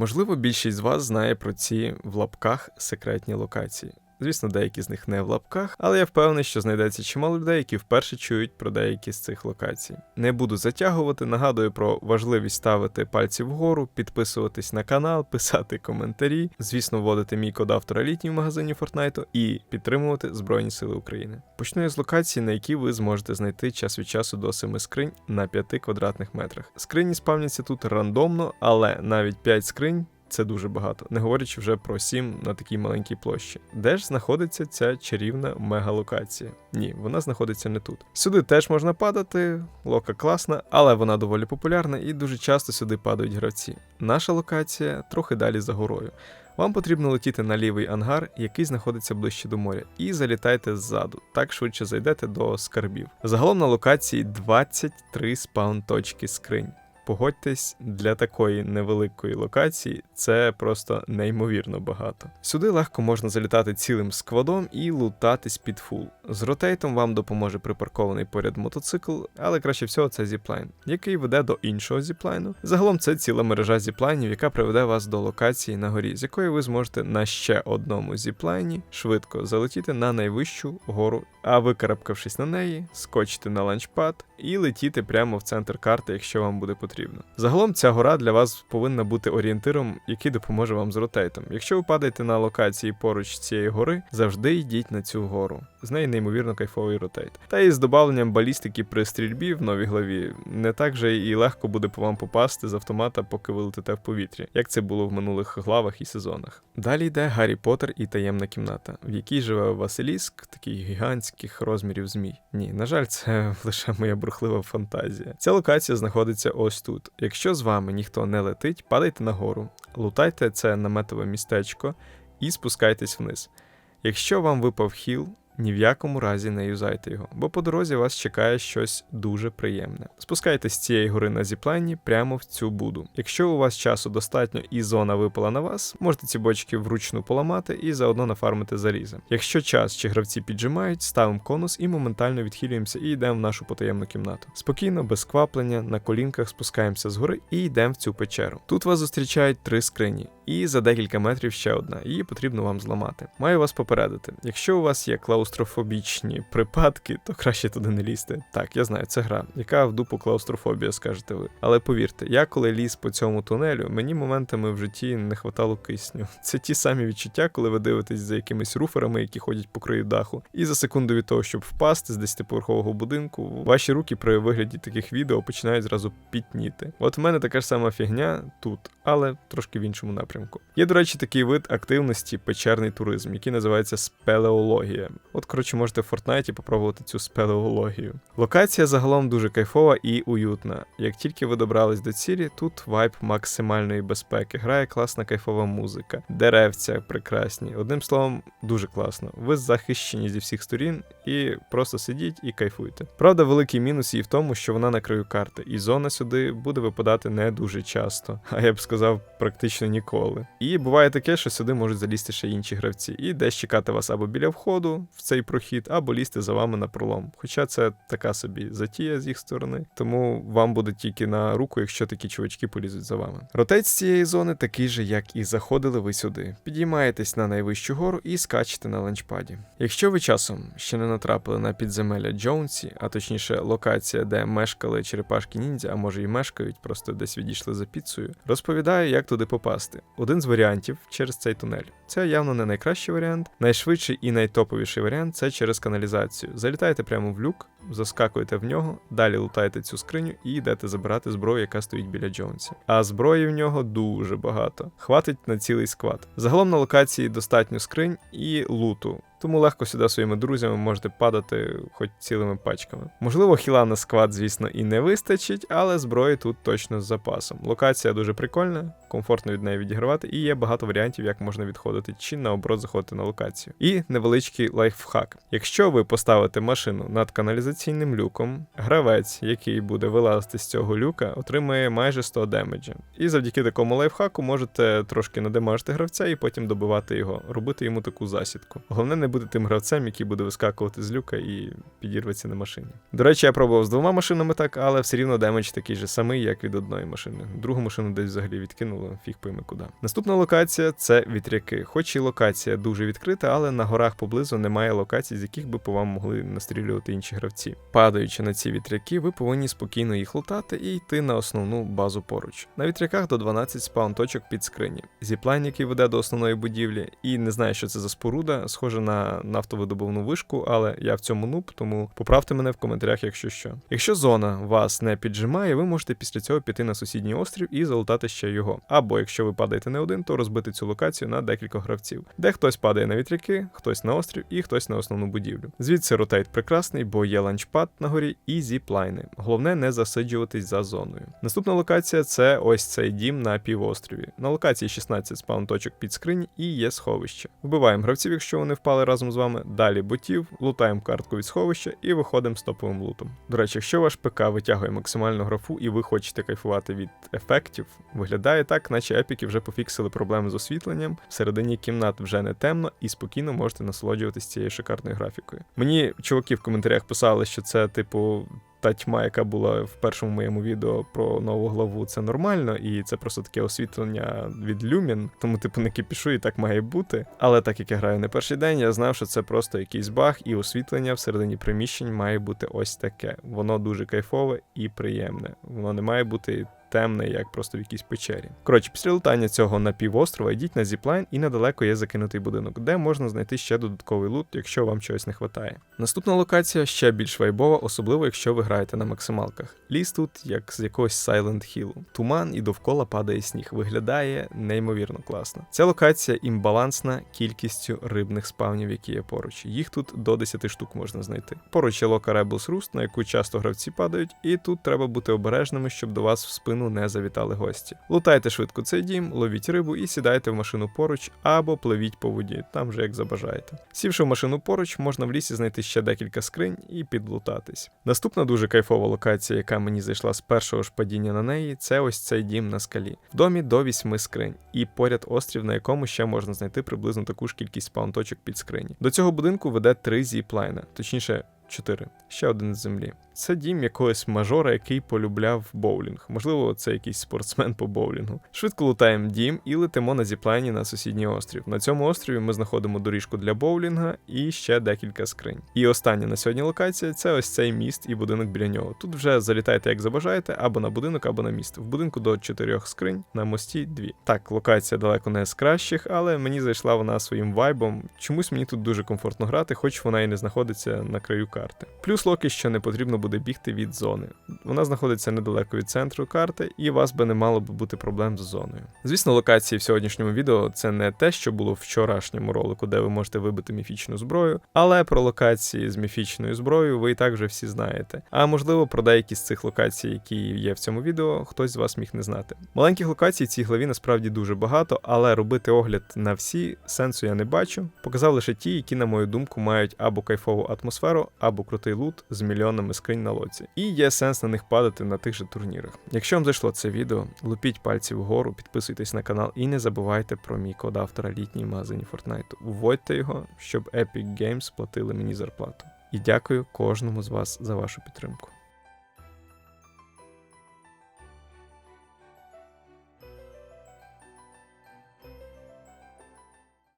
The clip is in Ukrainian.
Можливо, більшість з вас знає про ці в лапках секретні локації. Звісно, деякі з них не в лапках, але я впевнений, що знайдеться чимало людей, які вперше чують про деякі з цих локацій. Не буду затягувати, нагадую про важливість ставити пальці вгору, підписуватись на канал, писати коментарі, звісно, вводити мій код автора літній в магазині Fortnite і підтримувати Збройні Сили України. Почну я з локації, на якій ви зможете знайти час від часу до 7 скринь на 5 квадратних метрах. Скрині спавняться тут рандомно, але навіть 5 скринь це дуже багато, не говорячи вже про 7 на такій маленькій площі. Де ж знаходиться ця чарівна мегалокація? Ні, вона знаходиться не тут. Сюди теж можна падати, лока класна, але вона доволі популярна і дуже часто сюди падають гравці. Наша локація трохи далі за горою. Вам потрібно летіти на лівий ангар, який знаходиться ближче до моря, і залітайте ззаду, так швидше зайдете до скарбів. Загалом на локації 23 спаун точки скринь. Погодьтесь, для такої невеликої локації це просто неймовірно багато. Сюди легко можна залітати цілим сквадом і лутатись під фул. З ротейтом вам допоможе припаркований поряд мотоцикл, але краще всього це зіплайн, який веде до іншого зіплайну. Загалом це ціла мережа зіплайнів, яка приведе вас до локації на горі, з якої ви зможете на ще одному зіплайні швидко залетіти на найвищу гору, а викарабкавшись на неї, скочити на ланчпад і летіти прямо в центр карти, якщо вам буде потрібно. Загалом ця гора для вас повинна бути орієнтиром, який допоможе вам з ротейтом. Якщо ви падаєте на локації поруч цієї гори, завжди йдіть на цю гору. З неї неймовірно кайфовий ротейт. Та і з додавленням балістики при стрільбі в новій главі не так же і легко буде по вам попасти з автомата, поки ви летите в повітрі, як це було в минулих главах і сезонах. Далі йде Гаррі Поттер і таємна кімната, в якій живе Василіск, такий гігантських розмірів змій. Ні, на жаль, це лише моя брухлива фантазія. Ця локація знаходиться ось тут. Якщо з вами ніхто не летить, падайте нагору, лутайте це наметове містечко і спускайтесь вниз. Якщо вам випав хіл, ні в якому разі не юзайте його, бо по дорозі вас чекає щось дуже приємне. Спускайтесь з цієї гори на зіплайні прямо в цю буду. Якщо у вас часу достатньо і зона випала на вас, можете ці бочки вручну поламати і заодно нафармити заліза. Якщо час чи гравці піджимають, ставимо конус і моментально відхилюємося і йдемо в нашу потаємну кімнату. Спокійно, без кваплення, на колінках спускаємося з гори і йдемо в цю печеру. Тут вас зустрічають три скрині, і за декілька метрів ще одна. Її потрібно вам зламати. Маю вас попередити. Якщо у вас є клаустрофобічні припадки, то краще туди не лізти. Так, я знаю, це гра, яка в дупу клаустрофобія, скажете ви. Але повірте, я коли ліз по цьому тунелю, мені моментами в житті не хватало кисню. Це ті самі відчуття, коли ви дивитесь за якимись руферами, які ходять по краю даху, і за секунду від того, щоб впасти з 10-поверхового будинку, ваші руки при вигляді таких відео починають зразу пітніти. От в мене така ж сама фігня тут, але трошки в іншому напрямку. Є, до речі, такий вид активності печерний туризм, який називається спелеологія. От, коротше, можете в Фортнайті попробувати цю спелеологію. Локація загалом дуже кайфова і уютна. Як тільки ви добрались до цілі, тут вайб максимальної безпеки. Грає класна кайфова музика, деревця прекрасні. Одним словом, дуже класно. Ви захищені зі всіх сторін і просто сидіть і кайфуйте. Правда, великий мінус її в тому, що вона на краю карти, і зона сюди буде випадати не дуже часто, а я б сказав, практично ніколи. І буває таке, що сюди можуть залізти ще інші гравці, і десь чекати вас або біля входу в цей прохід, або лізти за вами на пролом. Хоча це така собі затія з їх сторони, тому вам буде тільки на руку, якщо такі чувачки полізуть за вами. Ротейт з цієї зони такий же, як і заходили ви сюди. Підіймаєтесь на найвищу гору і скачете на ланчпаді. Якщо ви часом ще не натрапили на підземелля Джоунсі, а точніше локація, де мешкали черепашки ніндзя, а може і мешкають, просто десь відійшли за піцею, розповідаю, як туди попасти. Один з варіантів через цей тунель. Це явно не найкращий варіант. Найшвидший і найтоповіший варіант це через каналізацію. Залітаєте прямо в люк, заскакуєте в нього, далі лутаєте цю скриню і йдете забирати зброю, яка стоїть біля Джонсі. А зброї в нього дуже багато. Хватить на цілий склад. Загалом на локації достатньо скринь і луту. Тому легко сюди своїми друзями можете падати хоч цілими пачками. Можливо, хіла на сквад, звісно, і не вистачить, але зброї тут точно з запасом. Локація дуже прикольна, комфортно від неї відігравати, і є багато варіантів, як можна відходити чи наоборот заходити на локацію. І невеличкий лайфхак. Якщо ви поставите машину над каналізаційним люком, гравець, який буде вилазити з цього люка, отримує майже 100 демеджа. І завдяки такому лайфхаку можете трошки надемажити гравця і потім добивати його, робити йому таку засідку. Головне не бути тим гравцем, який буде вискакувати з люка і підірветься на машині. До речі, я пробував з двома машинами так, але все рівно демедж такий же самий, як від одної машини. Другу машину десь взагалі відкинуло, фіг пойми куди. Наступна локація це вітряки. Хоч і локація дуже відкрита, але на горах поблизу немає локацій, з яких би по вам могли настрілювати інші гравці. Падаючи на ці вітряки, ви повинні спокійно їх лутати і йти на основну базу поруч. На вітряках до 12 спаун точок під скрині. Зіплайн, який веде до основної будівлі, і не знаю, що це за споруда, схоже на нафтовидобувну вишку, але я в цьому нуб, тому поправте мене в коментарях, якщо що. Якщо зона вас не піджимає, ви можете після цього піти на сусідній острів і залутати ще його. Або якщо ви падаєте не один, то розбити цю локацію на декілька гравців, де хтось падає на вітряки, хтось на острів і хтось на основну будівлю. Звідси ротейт прекрасний, бо є ланчпад на горі і зіплайни. Головне не засиджуватись за зоною. Наступна локація це ось цей дім на півострові. На локації 16 спаун точок під скрині і є сховище. Вбиваємо гравців, якщо вони впали разом з вами. Далі ботів, лутаємо картку від сховища і виходимо з топовим лутом. До речі, якщо ваш ПК витягує максимальну графу і ви хочете кайфувати від ефектів, виглядає так, наче епіки вже пофіксили проблеми з освітленням. Всередині кімнат вже не темно і спокійно можете насолоджуватись цією шикарною графікою. Мені чуваки в коментарях писали, що це типу. Та тьма, яка була в першому моєму відео про нову главу, це нормально, і це просто таке освітлення від люмін. Тому, типу, не кипішу, і так має бути. Але так як я граю не перший день, я знав, що це просто якийсь баг, і освітлення всередині приміщень має бути ось таке. Воно дуже кайфове і приємне. Воно не має бути. Темне, як просто в якійсь печері. Коротше, після летання цього на півострова йдіть на зіплайн і недалеко є закинутий будинок, де можна знайти ще додатковий лут, якщо вам чогось не вистачає. Наступна локація ще більш вайбова, особливо якщо ви граєте на максималках. Ліс тут як з якогось Silent Hill. Туман і довкола падає сніг. Виглядає неймовірно класно. Ця локація імбалансна кількістю рибних спавнів, які є поруч. Їх тут до 10 штук можна знайти. Поруч є лока Rebels Roost, на яку часто гравці падають, і тут треба бути обережними, щоб до вас в спину не завітали гості. Лутайте швидко цей дім, ловіть рибу і сідайте в машину поруч або пливіть по воді, там вже як забажаєте. Сівши в машину поруч, можна в лісі знайти ще декілька скринь і підлутатись. Наступна дуже кайфова локація, яка мені зайшла з першого ж падіння на неї, це ось цей дім на скалі. В домі до вісьми скринь, і поряд острів, на якому ще можна знайти приблизно таку ж кількість спаунточок під скрині. До цього будинку веде три зіплайна, точніше. 4. Ще один з землі. Це дім якогось мажора, який полюбляв боулінг. Можливо, це якийсь спортсмен по боулінгу. Швидко лутаємо дім і летимо на зіплайні на сусідній острів. На цьому острові ми знаходимо доріжку для боулінга і ще декілька скринь. І остання на сьогодні локація це ось цей міст і будинок біля нього. Тут вже залітайте, як забажаєте, або на будинок, або на міст. В будинку до чотирьох скринь, на мості дві. Так, локація далеко не з кращих, але мені зайшла вона своїм вайбом. Чомусь мені тут дуже комфортно грати, хоч вона і не знаходиться на краю карти. Плюс локи, що не потрібно буде бігти від зони. Вона знаходиться недалеко від центру карти, і у вас би не мало б бути проблем з зоною. Звісно, локації в сьогоднішньому відео це не те, що було в вчорашньому ролику, де ви можете вибити міфічну зброю, але про локації з міфічною зброєю ви і так вже всі знаєте. А можливо, про деякі з цих локацій, які є в цьому відео, хтось з вас міг не знати. Маленьких локацій в цій главі насправді дуже багато, але робити огляд на всі сенсу я не бачу. Показав лише ті, які, на мою думку, мають або кайфову атмосферу, або крутий лут з мільйонами скринь на лоці. І є сенс на них падати на тих же турнірах. Якщо вам зайшло це відео, лупіть пальці вгору, підписуйтесь на канал і не забувайте про мій код автора літній магазині Fortnite. Вводьте його, щоб Epic Games платили мені зарплату. І дякую кожному з вас за вашу підтримку.